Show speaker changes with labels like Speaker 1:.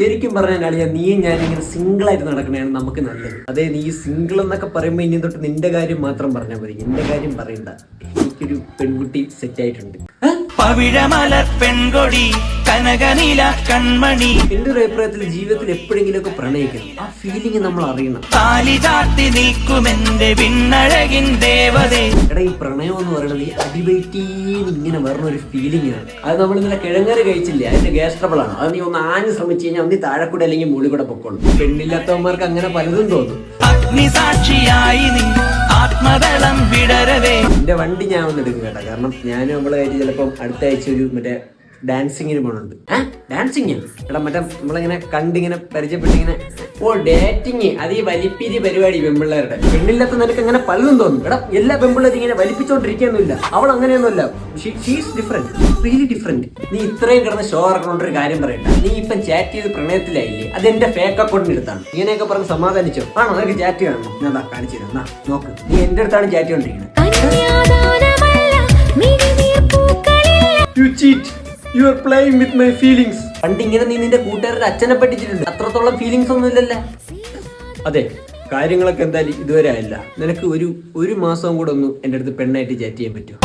Speaker 1: ശരിക്കും പറഞ്ഞാൽ അളിയ ഇങ്ങനെ സിംഗിൾ ആയിട്ട് നടക്കണതാണ് നമുക്ക് നല്ലത്. അതെ നീ സിംഗിൾ എന്നൊക്കെ പറയുമ്പോൾ ഇനി തൊട്ട് നിന്റെ കാര്യം മാത്രം പറഞ്ഞാൽ മതി. എന്റെ കാര്യം പറയണ്ട. എനിക്കൊരു പെൺകുട്ടി സെറ്റ് ആയിട്ടുണ്ട്. ഏ?
Speaker 2: പവിഴമലർ പെൺകൊടി കനകനില കൺമണി.
Speaker 1: എന്റെ ഒരു അഭിപ്രായത്തിൽ ജീവിതത്തിൽ എപ്പോഴെങ്കിലുമൊക്കെ പ്രണയിക്കണം. ആ ഫീലിംഗ് നമ്മൾ അറിയണം.
Speaker 2: താലി ചാർത്തി നീക്കുമെന്റെ വിണ്ണഴകിൻ ദേവതേ.
Speaker 1: എടാ ഈ പ്രണയം എന്ന് പറയുന്നത് ഈ അടിവയറ്റീന്ന് ഇങ്ങനെ വരുന്ന ഒരു ഫീലിംഗ് ആണ്. അത് നമ്മൾ ഇന്നലെ കിഴങ്ങര കഴിച്ചില്ലേ? അതിന്റെ ഗ്യാസ് ട്രബിൾ ആണ്. അത് നീ ഒന്ന് ആഞ്ഞ് ശ്രമിച്ചു കഴിഞ്ഞാൽ ഒന്ന് താഴെ കൂടെ അല്ലെങ്കിൽ മുകളിൽ കൂടെ പൊക്കോളും. പെണ്ണില്ലാത്തവന്മാർക്ക് അങ്ങനെ പലതും തോന്നും.
Speaker 2: അഗ്നി സാക്ഷിയായി നിന്നു
Speaker 1: എന്റെ വണ്ടി ഞാൻ ഒന്ന് എടുക്കും കേട്ടോ. കാരണം ഞാനും നമ്മളെ ആയിട്ട് ചിലപ്പം അടുത്ത ആഴ്ച ഒരു മറ്റേ ഡാൻസിങ്ങിന് പോകണുണ്ട് ഏഹ് ഡാൻസിങ് എടാ മറ്റേ നമ്മളിങ്ങനെ കണ്ടിങ്ങനെ പരിചയപ്പെട്ടിങ്ങനെ ഓ ഡേറ്റിങ് അത് ഈ വലിപ്പിരി പരിപാടി പെമ്പിള്ളേരുടെ. പെണ്ണില്ലാത്ത നിനക്ക് അങ്ങനെ പലതും തോന്നും. എടാ എല്ലാ പെമ്പിള്ളേരും ഇങ്ങനെ വലിപ്പിച്ചോണ്ടിരിക്കുകയൊന്നുമില്ല. അവൾ അങ്ങനെയൊന്നുമല്ല. ഷീസ് ഡിഫറെന്റ് റിയലി ഡിഫറെന്റ് നീ ഇത്രയും കിടന്ന് ഷോ ഇറക്കണോണ്ടൊരു കാര്യം പറയണ്ട. നീ ഇപ്പം ചാറ്റ് ചെയ്ത് പ്രണയത്തിലായില്ലേ? അത് എന്റെ ഫേക്ക് അക്കൗണ്ടിന് എടുത്താണ് ഇങ്ങനെയൊക്കെ പറഞ്ഞ് സമാധാനിച്ചോ? ആണോ? നിനക്ക് ചാറ്റ് കാണണം ഞാൻ കാണിച്ചു തരാം. നോക്ക്. നീ എന്റെ അടുത്താണ് ചാറ്റ്
Speaker 3: പൂക്കളില്ല
Speaker 1: you cheat you are playing with my feelings പണ്ട് ഇങ്ങനെ നീ നിന്റെ കൂട്ടുകാരുടെ അച്ഛനെ പറ്റിച്ചിട്ടുണ്ട്. അത്രത്തോളം ഫീലിങ്സ് ഒന്നും ഇല്ലല്ലേ? അതെ കാര്യങ്ങളൊക്കെ എന്തായാലും ഇതുവരെ ആയില്ല. നിനക്ക് ഒരു ഒരു മാസം കൂടെ ഒന്ന് എന്റെ അടുത്ത് പെണ്ണായിട്ട് ചാറ്റ് ചെയ്യാൻ പറ്റുമോ?